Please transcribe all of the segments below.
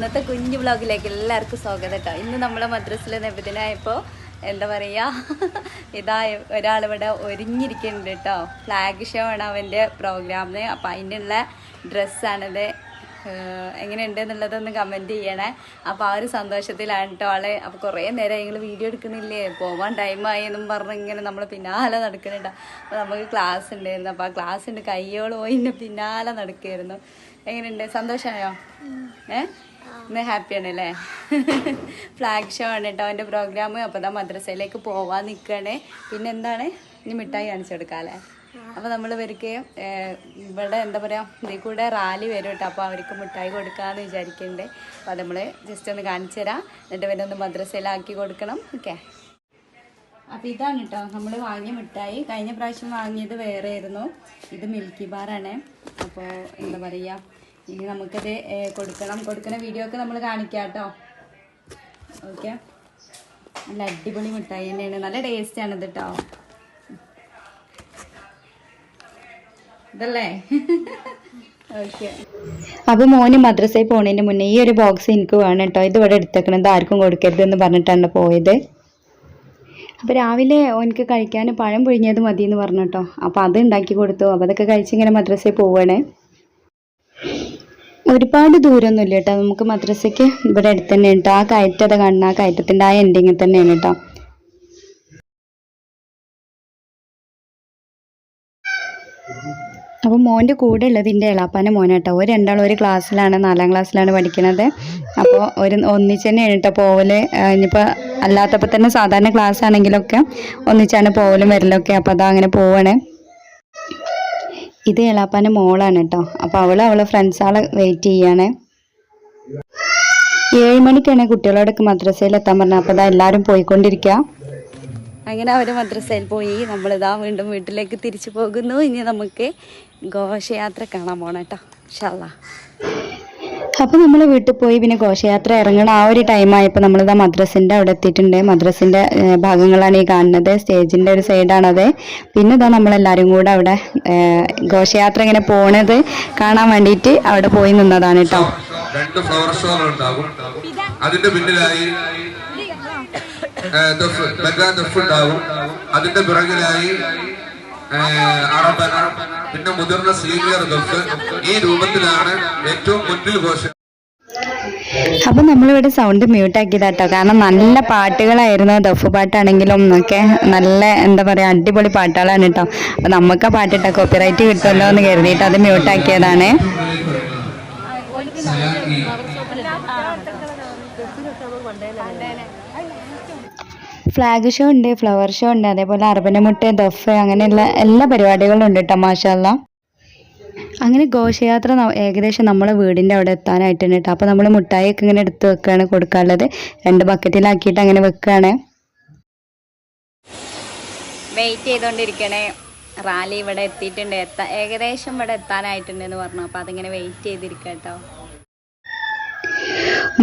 ഇന്നത്തെ കുഞ്ഞു വ്ളോഗിലേക്ക് എല്ലാവർക്കും സ്വാഗതം കേട്ടോ ഇന്ന് നമ്മളെ മദ്രസിലെ നബിദിനായപ്പോൾ എന്താ പറയുക ഇതാ ഒരാളിവിടെ ഒരുങ്ങിയിരിക്കുന്നുണ്ട് കേട്ടോ ഫ്ലാഗ് ഷോ ആണ് അവന്റെ പ്രോഗ്രാമിന് അപ്പം അതിനുള്ള ഡ്രസ്സാണിത് എങ്ങനെയുണ്ട് എന്നുള്ളതൊന്ന് കമന്റ് ചെയ്യണേ. അപ്പോൾ ആ ഒരു സന്തോഷത്തിലാണ് കേട്ടോ ആളെ. അപ്പോൾ കുറേ നേരം നിങ്ങൾ വീഡിയോ എടുക്കുന്നില്ലേ? പോവാൻ ടൈമായി എന്നും പറഞ്ഞ് ഇങ്ങനെ നമ്മൾ പിന്നാലെ നടക്കുന്നുണ്ട്. അപ്പോൾ നമുക്ക് ക്ലാസ് ഉണ്ടായിരുന്നു. അപ്പോൾ ആ ഉണ്ട് കയ്യോട് പോയി എന്റെ പിന്നാലെ നടക്കുമായിരുന്നു എങ്ങനെയുണ്ട്? സന്തോഷമായോ? ഏ? ഇന്ന് ഹാപ്പിയാണ് അല്ലേ? ഫ്ലാഗ് ഷോ ആണ് കേട്ടോ അവന്റെ പ്രോഗ്രാം അപ്പോൾ ഇതാ മദ്രസയിലേക്ക് പോവാൻ നിൽക്കുകയാണ് പിന്നെന്താണ് ഇനി മിഠായി കാണിച്ചു അല്ലേ? അപ്പോൾ നമ്മൾ ഇവർക്ക് ഇവിടെ എന്താ പറയാ ഇതിൽ കൂടെ റാലി വരും കേട്ടോ അപ്പോൾ അവർക്ക് മിഠായി കൊടുക്കാന്ന് വിചാരിക്കുന്നുണ്ട് അപ്പോൾ നമ്മൾ ജസ്റ്റ് ഒന്ന് കാണിച്ചു തരാം. എന്നിട്ട് ഇവരെ ഒന്ന് മദ്രസയിലാക്കി കൊടുക്കണം. ഓക്കെ? അപ്പോൾ ഇതാണ് കേട്ടോ നമ്മൾ വാങ്ങിയ മിഠായി. കഴിഞ്ഞ പ്രാവശ്യം വാങ്ങിയത് വേറെ ആയിരുന്നു ഇത് മിൽക്കി ബാറാണ് അപ്പോൾ എന്താ പറയാ ഇനി നമുക്കത് കൊടുക്കണം. കൊടുക്കുന്ന വീഡിയോ ഒക്കെ നമ്മൾ കാണിക്കാം കേട്ടോ ഓക്കെ? നല്ല അടിപൊളി മിഠായി തന്നെയാണ്. നല്ല ടേസ്റ്റാണ് ഇത് കേട്ടോ ഇതല്ലേ? ഓക്കെ അപ്പോൾ മോന് മദ്രസയിൽ പോണതിന് മുന്നേ ഈ ഒരു ബോക്സ് എനിക്ക് വേണം കേട്ടോ ഇത് ഇവിടെ എടുത്തേക്കണത് ആർക്കും കൊടുക്കരുത് എന്ന് പറഞ്ഞിട്ടാണ് പോയത്. അപ്പോൾ രാവിലെ ഓനിക്ക് കഴിക്കാൻ പഴം പിഴിഞ്ഞത് മതി എന്ന് പറഞ്ഞു കേട്ടോ അപ്പോൾ അത് ഉണ്ടാക്കി കൊടുത്തു. അപ്പോൾ അതൊക്കെ കഴിച്ച് ഇങ്ങനെ മദ്രസയിൽ പോവുകയാണ് ഒരുപാട് ദൂരമൊന്നുമില്ല കേട്ടോ നമുക്ക് മദ്രസയ്ക്ക് ഇവിടെ അടുത്ത് തന്നെ കേട്ടോ ആ കയറ്റത കാണുന്ന ആ കയറ്റത്തിന്റെ ആ എൻഡിങ്ങിൽ തന്നെയാണ് കേട്ടോ അപ്പോൾ മോന്റെ കൂടെ ഉള്ളത് എന്റെ എളാപ്പാന്റെ മോനാട്ടോ ഒരു രണ്ടാളും ഒരു ക്ലാസ്സിലാണ് നാലാം ക്ലാസ്സിലാണ് പഠിക്കുന്നത് അപ്പോൾ ഒരു ഒന്നിച്ച് തന്നെയാണ് കേട്ടോ പോവൽ ഇനിയിപ്പോൾ അല്ലാത്തപ്പോൾ തന്നെ സാധാരണ ക്ലാസ് ആണെങ്കിലൊക്കെ ഒന്നിച്ചാണ് പോവലും വരലൊക്കെ. അപ്പോൾ അതാ അങ്ങനെ പോവാണ്. ഇത് എളാപ്പാന്റെ മോളാണ് കേട്ടോ അപ്പോൾ അവൾ അവളെ ഫ്രണ്ട്സാളെ വെയിറ്റ് ചെയ്യാണ്. ഏഴ് മണിക്കാണ് കുട്ടികളോടൊക്കെ മദ്രസയിൽ എത്താൻ പറഞ്ഞത്. അപ്പോൾ അതാ എല്ലാവരും പോയിക്കൊണ്ടിരിക്കുക അങ്ങനെ അവർ മദ്രസയിൽ പോയി. നമ്മളിതാ വീണ്ടും വീട്ടിലേക്ക് തിരിച്ചു പോകുന്നു. ഇനി നമുക്ക് ഘോഷയാത്ര കാണാൻ പോണം കേട്ടോ ഷല്ല അപ്പോൾ നമ്മൾ വീട്ടിൽ പോയി പിന്നെ ഘോഷയാത്ര ഇറങ്ങണം ആ ഒരു ടൈം ആയപ്പോൾ നമ്മളിതാ മദ്രസിന്റെ അവിടെ എത്തിയിട്ടുണ്ട്. മദ്രസിന്റെ ഭാഗങ്ങളാണ് ഈ കാണുന്നത്. സ്റ്റേജിന്റെ ഒരു സൈഡാണത് പിന്നെ ഇതാ നമ്മളെല്ലാവരും കൂടെ അവിടെ ഘോഷയാത്ര ഇങ്ങനെ പോണത് കാണാൻ വേണ്ടിയിട്ട് അവിടെ പോയി നിന്നതാണ് കേട്ടോ രണ്ട് ഫ്ലവർ ഷോകൾ ഉണ്ടാകും. അതിന്റെ പിന്നിലായി ഉണ്ടാകും. അതിന്റെ പിറകിലായി ഏ, അറബന പിന്നെ മുതിർന്ന സീനിയർ ഗൾഫ് ഈ രൂപത്തിലാണ് ഏറ്റവും മുന്നിൽ ഘോഷ അപ്പം നമ്മളിവിടെ സൗണ്ട് മ്യൂട്ട് ആക്കിയതാട്ടോ കാരണം നല്ല പാട്ടുകളായിരുന്നു ദഫ് പാട്ടാണെങ്കിലും ഒക്കെ നല്ല എന്താ പറയുക അടിപൊളി പാട്ടുകളാണ് കേട്ടോ അപ്പം നമുക്ക് ആ പാട്ടിട്ട കോപ്പിറൈറ്റ് കിട്ടുമല്ലോ എന്ന് കരുതിയിട്ട് അത് മ്യൂട്ട് ആക്കിയതാണ് ഫ്ലാഗ് ഷോ ഉണ്ട് ഫ്ലവർ ഷോ ഉണ്ട് അതേപോലെ അർബനമുട്ട് ദഫ് അങ്ങനെയുള്ള എല്ലാ പരിപാടികളും ഉണ്ട് കേട്ടോ മാഷല്ല അങ്ങനെ ഘോഷയാത്ര ഏകദേശം നമ്മളെ വീടിന്റെ അവിടെ എത്താനായിട്ടുണ്ട് കേട്ടോ അപ്പോൾ നമ്മൾ മുട്ടായിയൊക്കെ ഇങ്ങനെ എടുത്ത് വെക്കുകയാണ് കൊടുക്കാനുള്ളത്. രണ്ട് ബക്കറ്റിലാക്കിയിട്ട് അങ്ങനെ വെക്കുകയാണ് വെയിറ്റ് ചെയ്തുകൊണ്ടിരിക്കണേ റാലി ഇവിടെ എത്തിയിട്ടുണ്ട്. എത്താ ഏകദേശം ഇവിടെ എത്താനായിട്ടുണ്ട് എന്ന് പറഞ്ഞു. അപ്പോൾ അതിങ്ങനെ വെയിറ്റ് ചെയ്തിരിക്കാം കേട്ടോ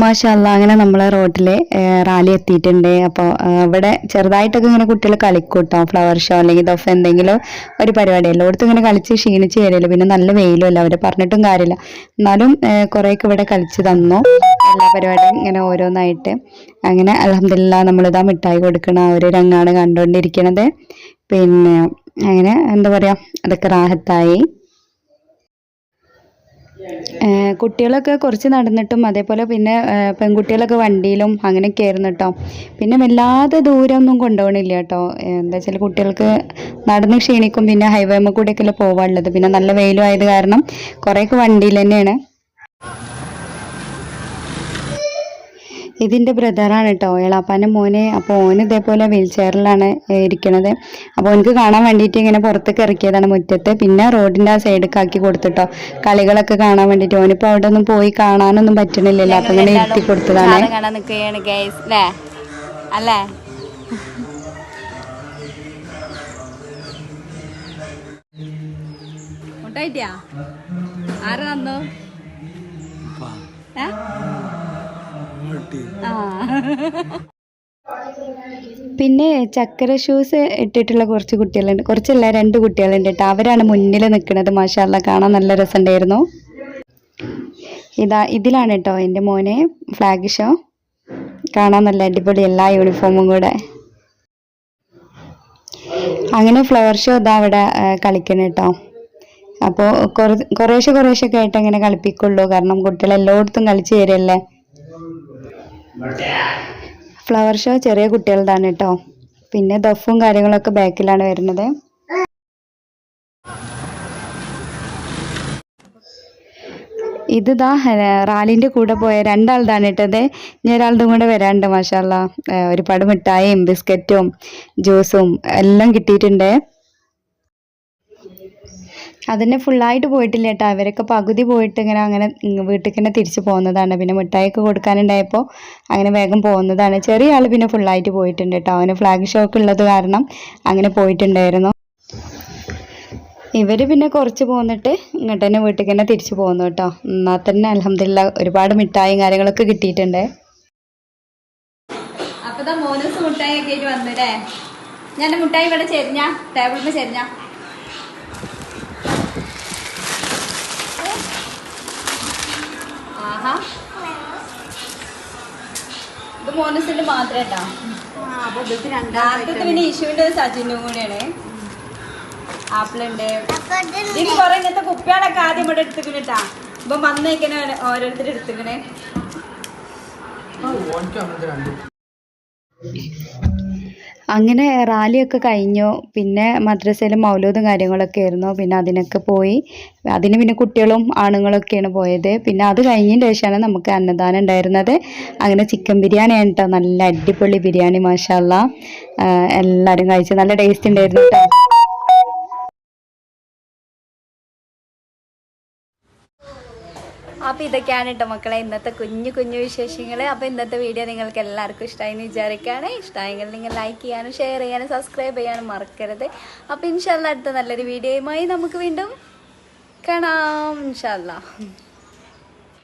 മാഷല്ല അങ്ങനെ നമ്മളെ റോഡിലെ റാലി എത്തിയിട്ടുണ്ട്. അപ്പോൾ ഇവിടെ ചെറുതായിട്ടൊക്കെ ഇങ്ങനെ കുട്ടികൾ കളിക്കൂട്ടോ ഫ്ലവർ ഷോ അല്ലെങ്കിൽ ദഫ് എന്തെങ്കിലും ഒരു പരിപാടി എല്ലായിടത്തും ഇങ്ങനെ കളിച്ച് ക്ഷീണിച്ച് വരില്ല പിന്നെ നല്ല വെയിലും അല്ല അവരെ പറഞ്ഞിട്ടും കാര്യമില്ല. എന്നാലും കുറേയൊക്കെ ഇവിടെ കളിച്ച് തന്നു. എല്ലാ പരിപാടിയും ഇങ്ങനെ ഓരോന്നായിട്ട്. അങ്ങനെ അലഹമില്ല നമ്മളിതാ മിഠായി കൊടുക്കണ ആ ഒരു രംഗാണ് കണ്ടുകൊണ്ടിരിക്കണത്. പിന്നെ അങ്ങനെ എന്താ പറയുക അതൊക്കെ റാഹത്തായി. കുട്ടികളൊക്കെ കുറച്ച് നടന്നിട്ടും അതേപോലെ പിന്നെ പെൺകുട്ടികളൊക്കെ വണ്ടിയിലും അങ്ങനെ ആയിരുന്നു കേട്ടോ പിന്നെ വല്ലാതെ ദൂരമൊന്നും കൊണ്ടുപോകണില്ല കേട്ടോ എന്താ വെച്ചാൽ കുട്ടികൾക്ക് നടന്ന് ക്ഷീണിക്കും പിന്നെ ഹൈവേമ്മ കൂടെയൊക്കെയല്ലേ പോകാനുള്ളത് പിന്നെ നല്ല വെയിലും ആയത് കാരണം കുറേയൊക്കെ വണ്ടിയിൽ തന്നെയാണ്. ഇതിന്റെ ബ്രദറാണ് കേട്ടോ. എളാപ്പാന്റെ മോനെ. അപ്പോൾ ഓന് ഇതേപോലെ വീൽ ചെയറിലാണ് ഇരിക്കണത്. അപ്പോൾ എനിക്ക് കാണാൻ വേണ്ടിയിട്ട് ഇങ്ങനെ പുറത്തേക്ക് ഇറക്കിയതാണ് മുറ്റത്ത്. പിന്നെ റോഡിന്റെ ആ സൈഡിലേക്ക് ആക്കി കൊടുത്തിട്ടോ കളികളൊക്കെ കാണാൻ വേണ്ടിയിട്ട് ഓനിപ്പോൾ അവിടെ ഒന്നും പോയി കാണാനൊന്നും പറ്റണില്ലല്ലോ. അപ്പം ഇങ്ങനെ ഇരുത്തി കൊടുത്തതാണ്. കാണാൻ നിൽക്കുകയാണ് ഗൈസ് അല്ലേ? ആര് തന്നു? ഏ? പിന്നെ ചക്കര ഷൂസ് ഇട്ടിട്ടുള്ള കുറച്ച് കുട്ടികളുണ്ട്. കുറച്ചല്ല രണ്ട് കുട്ടികളുണ്ട് കേട്ടോ. അവരാണ് മുന്നിൽ നിൽക്കുന്നത്. മാഷാല്ല കാണാൻ നല്ല രസമുണ്ടായിരുന്നു. ഇതാ ഇതിലാണ് കേട്ടോ എന്റെ മോനെ ഫ്ലാഗ് ഷോ കാണാൻ നല്ല അടിപൊളി എല്ലാ യൂണിഫോമും കൂടെ. അങ്ങനെ ഫ്ലവർ ഷോ ഇതാ അവിടെ കളിക്കണം കേട്ടോ. അപ്പോൾ കുറേശ്ശെ കുറേശ്ശെ ആയിട്ട് അങ്ങനെ കളിപ്പിക്കുള്ളൂ. കാരണം കുട്ടികൾ എല്ലായിടത്തും കളിച്ച് തരല്ലേ ഫ്ലവർ ഷോ ചെറിയ കുട്ടികളുടെയാണ് കേട്ടോ പിന്നെ ദഫും കാര്യങ്ങളൊക്കെ ബാക്കിലാണ് വരുന്നത്. ഇതാ റാലിന്റെ കൂടെ പോയ രണ്ടാളുതാണ് ഇട്ടത് ഇനി ഒരാളുടെ കൂടെ വരാണ്ട് മാഷാല്ല ഒരുപാട് മിഠായിയും ബിസ്ക്കറ്റും ജ്യൂസും എല്ലാം കിട്ടിയിട്ടുണ്ട്. അതിനെ ഫുള്ളായിട്ട് പോയിട്ടില്ല കേട്ടോ അവരൊക്കെ പകുതി പോയിട്ട് ഇങ്ങനെ അങ്ങനെ വീട്ടിൽ തന്നെ തിരിച്ചു പോകുന്നതാണ്. പിന്നെ മിഠായിയൊക്കെ കൊടുക്കാനുണ്ടായപ്പോൾ അങ്ങനെ വേഗം പോകുന്നതാണ്. ചെറിയ ആൾ പിന്നെ ഫുള്ളായിട്ട് പോയിട്ടുണ്ട് കേട്ടോ അവന് ഫ്ലാഗ് ഷോക്ക് ഉള്ളത് കാരണം അങ്ങനെ പോയിട്ടുണ്ടായിരുന്നു. ഇവർ പിന്നെ കുറച്ച് പോന്നിട്ട് ഇങ്ങോട്ട് തന്നെ വീട്ടിൽ തന്നെ തിരിച്ചു പോകുന്നു കേട്ടോ എന്നാൽ തന്നെ അലഹമില്ല ഒരുപാട് മിഠായും കാര്യങ്ങളൊക്കെ കിട്ടിയിട്ടുണ്ട്. അപ്പൊ ദാ മോനസ് മുട്ടായി ഒക്കെ ആയിട്ട് വന്നില്ലേ ഞാൻ മുട്ടായി ഇവിടെ ചെരിഞ്ഞ? ടേബിളിൽ ചെരിഞ്ഞ? മോനസിന്റെ മാത്രം കേട്ടോ രാത്രി പിന്നെ ഇഷുവിന്റെ സജിനും കൂടെയാണ്. ആപ്പിളുണ്ട്. ഇനി ഇതിന് കൊറേ ഇങ്ങനത്തെ കുപ്പികളൊക്കെ ആദ്യം ഇവിടെ എടുത്തുക്കണിട്ടാ. ഇപ്പൊ വന്നേക്കണ ഓരോരുത്തർ എടുത്തുക്കണേ. അങ്ങനെ റാലിയൊക്കെ കഴിഞ്ഞു. പിന്നെ മദ്രസയിൽ മൗലൂദും കാര്യങ്ങളൊക്കെ ആയിരുന്നു. പിന്നെ അതിനൊക്കെ പോയി. അതിന് പിന്നെ കുട്ടികളും ആണുങ്ങളൊക്കെയാണ് പോയത്. പിന്നെ അത് കഴിഞ്ഞതിന് ശേഷമാണ് നമുക്ക് അന്നദാനം ഉണ്ടായിരുന്നത്. അങ്ങനെ ചിക്കൻ ബിരിയാണി ആണ് കേട്ടോ നല്ല അടിപൊളി ബിരിയാണി മാഷാല്ല എല്ലാവരും കഴിച്ചു നല്ല ടേസ്റ്റ് ഉണ്ടായിരുന്നു കേട്ടോ അപ്പോൾ ഇതൊക്കെയാണ് കേട്ടോ മക്കളെ ഇന്നത്തെ കുഞ്ഞു കുഞ്ഞു വിശേഷങ്ങൾ അപ്പോൾ ഇന്നത്തെ വീഡിയോ നിങ്ങൾക്ക് എല്ലാവർക്കും ഇഷ്ടമായി എന്ന് വിചാരിക്കുകയാണ് ഇഷ്ടമായെങ്കിൽ നിങ്ങൾ ലൈക്ക് ചെയ്യാനും ഷെയർ ചെയ്യാനും സബ്സ്ക്രൈബ് ചെയ്യാനും മറക്കരുത്. അപ്പോൾ ഇൻഷാല്ല അടുത്ത നല്ലൊരു വീഡിയോയുമായി നമുക്ക് വീണ്ടും കാണാം. ഇൻഷാല്ല